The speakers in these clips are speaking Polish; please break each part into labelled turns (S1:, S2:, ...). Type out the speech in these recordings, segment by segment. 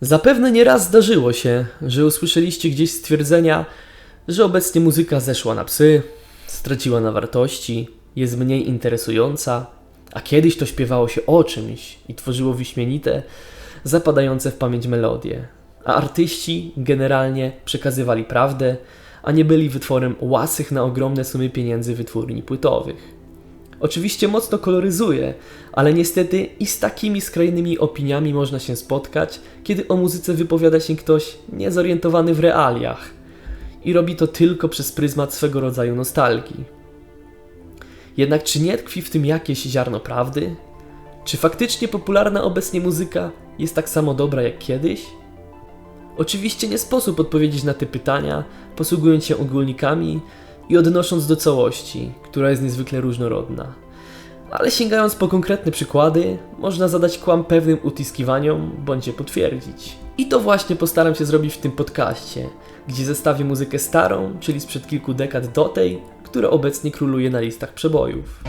S1: Zapewne nieraz zdarzyło się, że usłyszeliście gdzieś stwierdzenia, że obecnie muzyka zeszła na psy, straciła na wartości, jest mniej interesująca, a kiedyś to śpiewało się o czymś i tworzyło wyśmienite, zapadające w pamięć melodie, a artyści generalnie przekazywali prawdę, a nie byli wytworem łasych na ogromne sumy pieniędzy wytwórni płytowych. Oczywiście mocno koloryzuje, ale niestety i z takimi skrajnymi opiniami można się spotkać, kiedy o muzyce wypowiada się ktoś niezorientowany w realiach i robi to tylko przez pryzmat swego rodzaju nostalgii. Jednak czy nie tkwi w tym jakieś ziarno prawdy? Czy faktycznie popularna obecnie muzyka jest tak samo dobra jak kiedyś? Oczywiście nie sposób odpowiedzieć na te pytania, posługując się ogólnikami i odnosząc do całości, która jest niezwykle różnorodna. Ale sięgając po konkretne przykłady, można zadać kłam pewnym utiskiwaniom bądź je potwierdzić. I to właśnie postaram się zrobić w tym podcaście, gdzie zestawię muzykę starą, czyli sprzed kilku dekad do tej, która obecnie króluje na listach przebojów.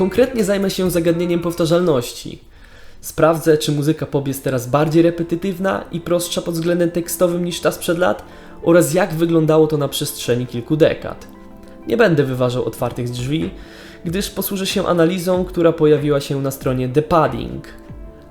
S1: Konkretnie zajmę się zagadnieniem powtarzalności. Sprawdzę, czy muzyka pop jest teraz bardziej repetytywna i prostsza pod względem tekstowym niż ta sprzed lat oraz jak wyglądało to na przestrzeni kilku dekad. Nie będę wyważał otwartych drzwi, gdyż posłużę się analizą, która pojawiła się na stronie The Padding.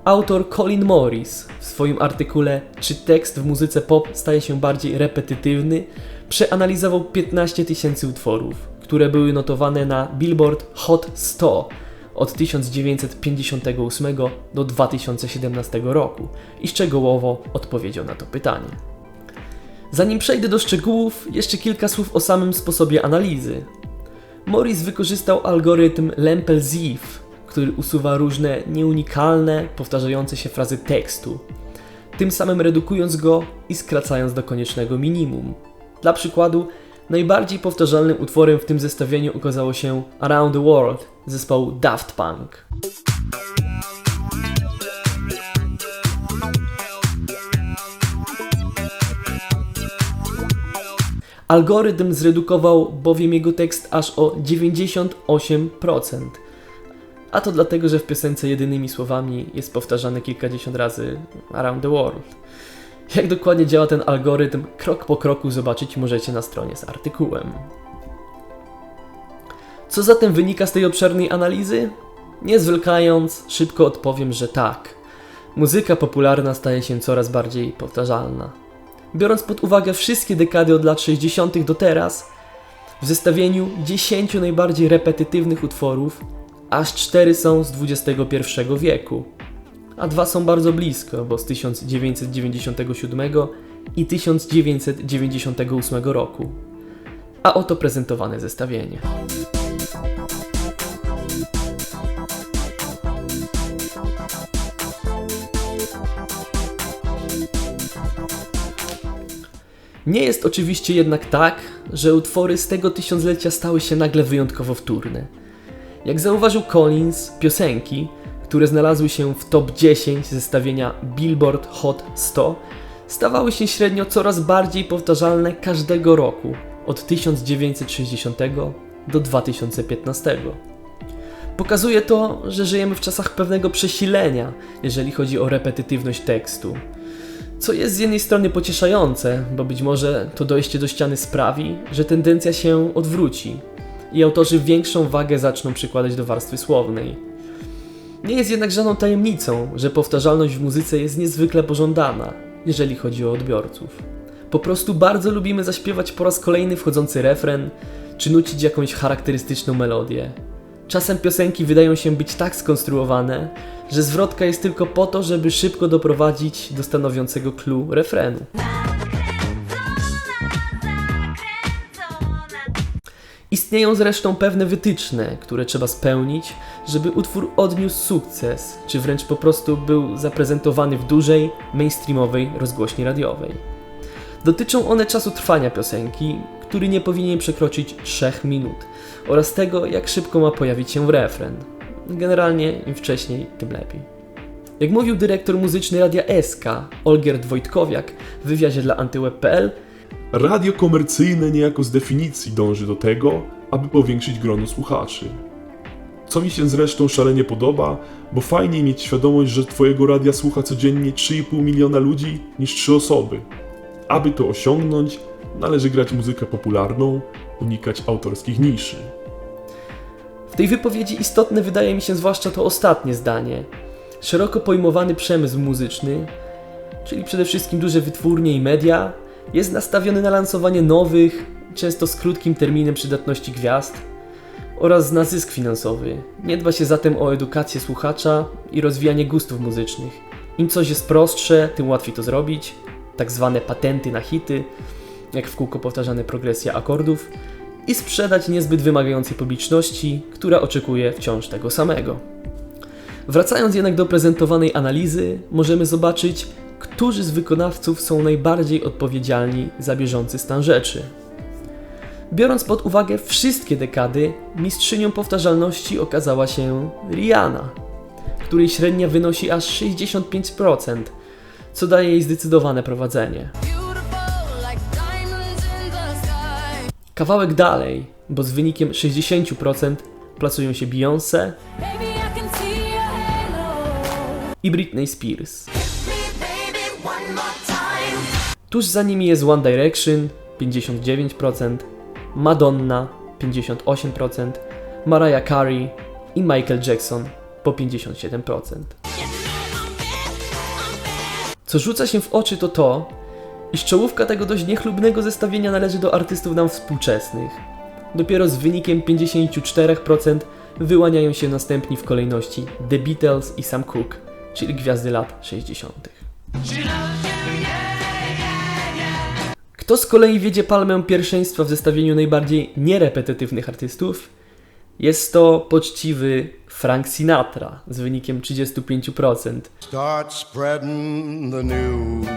S1: Autor Colin Morris w swoim artykule Czy tekst w muzyce pop staje się bardziej repetytywny przeanalizował 15 tysięcy utworów które były notowane na Billboard Hot 100 od 1958 do 2017 roku i szczegółowo odpowiedział na to pytanie. Zanim przejdę do szczegółów, jeszcze kilka słów o samym sposobie analizy. Morris wykorzystał algorytm Lempel-Ziv, który usuwa różne nieunikalne, powtarzające się frazy tekstu, tym samym redukując go i skracając do koniecznego minimum. Dla przykładu, Najbardziej powtarzalnym utworem w tym zestawieniu okazało się Around the World zespołu Daft Punk. Algorytm zredukował bowiem jego tekst aż o 98%. A to dlatego, że w piosence jedynymi słowami jest powtarzane kilkadziesiąt razy Around the World. Jak dokładnie działa ten algorytm, krok po kroku zobaczyć możecie na stronie z artykułem. Co zatem wynika z tej obszernej analizy? Nie zwlekając, szybko odpowiem, że tak. Muzyka popularna staje się coraz bardziej powtarzalna. Biorąc pod uwagę wszystkie dekady od lat 60. do teraz, w zestawieniu 10 najbardziej repetytywnych utworów, aż 4 są z XXI wieku a dwa są bardzo blisko, bo z 1997 i 1998 roku. A oto prezentowane zestawienie. Nie jest oczywiście jednak tak, że utwory z tego tysiąclecia stały się nagle wyjątkowo wtórne. Jak zauważył Collins, piosenki, które znalazły się w top 10 zestawienia Billboard Hot 100, stawały się średnio coraz bardziej powtarzalne każdego roku od 1960 do 2015. Pokazuje to, że żyjemy w czasach pewnego przesilenia, jeżeli chodzi o repetytywność tekstu. Co jest z jednej strony pocieszające, bo być może to dojście do ściany sprawi, że tendencja się odwróci i autorzy większą wagę zaczną przykładać do warstwy słownej. Nie jest jednak żadną tajemnicą, że powtarzalność w muzyce jest niezwykle pożądana, jeżeli chodzi o odbiorców. Po prostu bardzo lubimy zaśpiewać po raz kolejny wchodzący refren, czy nucić jakąś charakterystyczną melodię. Czasem piosenki wydają się być tak skonstruowane, że zwrotka jest tylko po to, żeby szybko doprowadzić do stanowiącego clue refrenu. Istnieją zresztą pewne wytyczne, które trzeba spełnić, żeby utwór odniósł sukces, czy wręcz po prostu był zaprezentowany w dużej, mainstreamowej rozgłośni radiowej. Dotyczą one czasu trwania piosenki, który nie powinien przekroczyć 3 minut, oraz tego, jak szybko ma pojawić się refren. Generalnie im wcześniej, tym lepiej. Jak mówił dyrektor muzyczny Radia SK, Olgierd Wojtkowiak w wywiadzie dla antyweb.pl,
S2: Radio komercyjne niejako z definicji dąży do tego, aby powiększyć grono słuchaczy. Co mi się zresztą szalenie podoba, bo fajniej mieć świadomość, że twojego radia słucha codziennie 3,5 miliona ludzi niż 3 osoby. Aby to osiągnąć, należy grać muzykę popularną, unikać autorskich niszy.
S1: W tej wypowiedzi istotne wydaje mi się zwłaszcza to ostatnie zdanie. Szeroko pojmowany przemysł muzyczny, czyli przede wszystkim duże wytwórnie i media, jest nastawiony na lansowanie nowych, często z krótkim terminem przydatności gwiazd oraz na zysk finansowy. Nie dba się zatem o edukację słuchacza i rozwijanie gustów muzycznych. Im coś jest prostsze, tym łatwiej to zrobić. Tak zwane patenty na hity, jak w kółko powtarzane progresje akordów, i sprzedać niezbyt wymagającej publiczności, która oczekuje wciąż tego samego. Wracając jednak do prezentowanej analizy, możemy zobaczyć, którzy z wykonawców są najbardziej odpowiedzialni za bieżący stan rzeczy. Biorąc pod uwagę wszystkie dekady, mistrzynią powtarzalności okazała się Rihanna, której średnia wynosi aż 65%, co daje jej zdecydowane prowadzenie. Kawałek dalej, bo z wynikiem 60% placują się Beyoncé
S3: i
S1: Britney Spears. Tuż za nimi jest One Direction 59%, Madonna 58%, Mariah Carey i Michael Jackson po 57%. Co rzuca się w oczy to to, iż czołówka tego dość niechlubnego zestawienia należy do artystów nam współczesnych. Dopiero z wynikiem 54% wyłaniają się następni w kolejności The Beatles i Sam Cooke, czyli gwiazdy lat 60. Kto z kolei wiedzie palmę pierwszeństwa w zestawieniu najbardziej nierepetytywnych artystów? Jest to poczciwy Frank Sinatra z wynikiem 35%.
S4: Start spreading the news.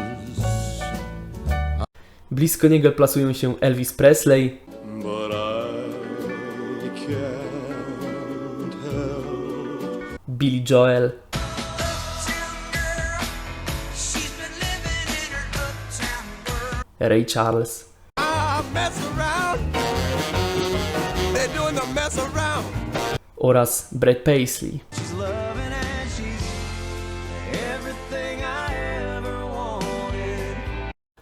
S1: Blisko niego plasują się Elvis Presley. Billy Joel,
S5: mess around.
S1: oraz Brad Paisley.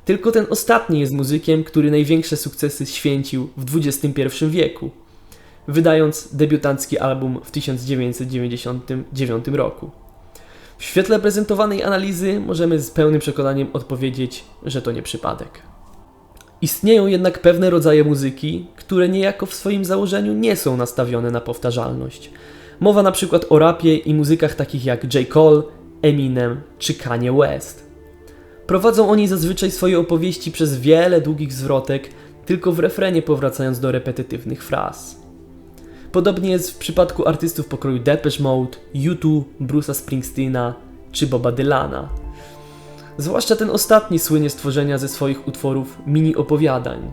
S1: Tylko ten ostatni jest muzykiem, który największe sukcesy święcił w XXI wieku, wydając debiutancki album w 1999 roku. W świetle prezentowanej analizy możemy z pełnym przekonaniem odpowiedzieć, że to nie przypadek. Istnieją jednak pewne rodzaje muzyki, które niejako w swoim założeniu nie są nastawione na powtarzalność. Mowa na przykład o rapie i muzykach takich jak J. Cole, Eminem czy Kanye West. Prowadzą oni zazwyczaj swoje opowieści przez wiele długich zwrotek, tylko w refrenie powracając do repetytywnych fraz. Podobnie jest w przypadku artystów pokroju Depeche Mode, U2, Bruce'a Springsteena czy Boba Dylana. Zwłaszcza ten ostatni słynie z tworzenia ze swoich utworów mini opowiadań.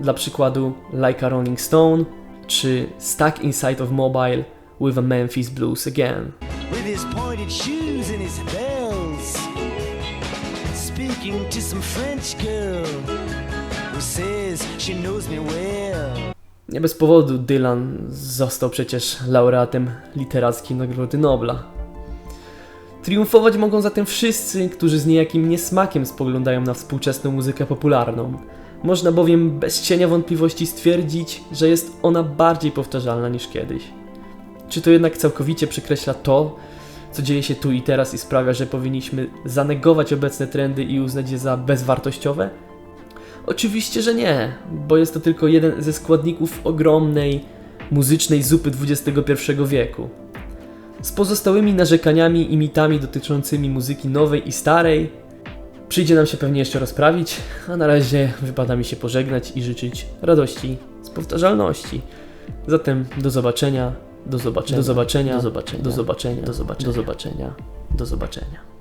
S1: Dla przykładu Like a Rolling Stone czy Stuck Inside of Mobile with a Memphis Blues Again.
S6: with his pointed shoes and his bells. Speaking to some French girl who says she knows me well.
S1: Nie bez powodu Dylan został przecież laureatem literackiej Nagrody Nobla. Triumfować mogą zatem wszyscy, którzy z niejakim niesmakiem spoglądają na współczesną muzykę popularną. Można bowiem bez cienia wątpliwości stwierdzić, że jest ona bardziej powtarzalna niż kiedyś. Czy to jednak całkowicie przekreśla to, co dzieje się tu i teraz i sprawia, że powinniśmy zanegować obecne trendy i uznać je za bezwartościowe? Oczywiście, że nie, bo jest to tylko jeden ze składników ogromnej muzycznej zupy XXI wieku. Z pozostałymi narzekaniami i mitami dotyczącymi muzyki nowej i starej przyjdzie nam się pewnie jeszcze rozprawić, a na razie wypada mi się pożegnać i życzyć radości z powtarzalności. Zatem do zobaczenia, do zobaczenia, do zobaczenia, do zobaczenia, do zobaczenia, do zobaczenia, do zobaczenia. Do zobaczenia.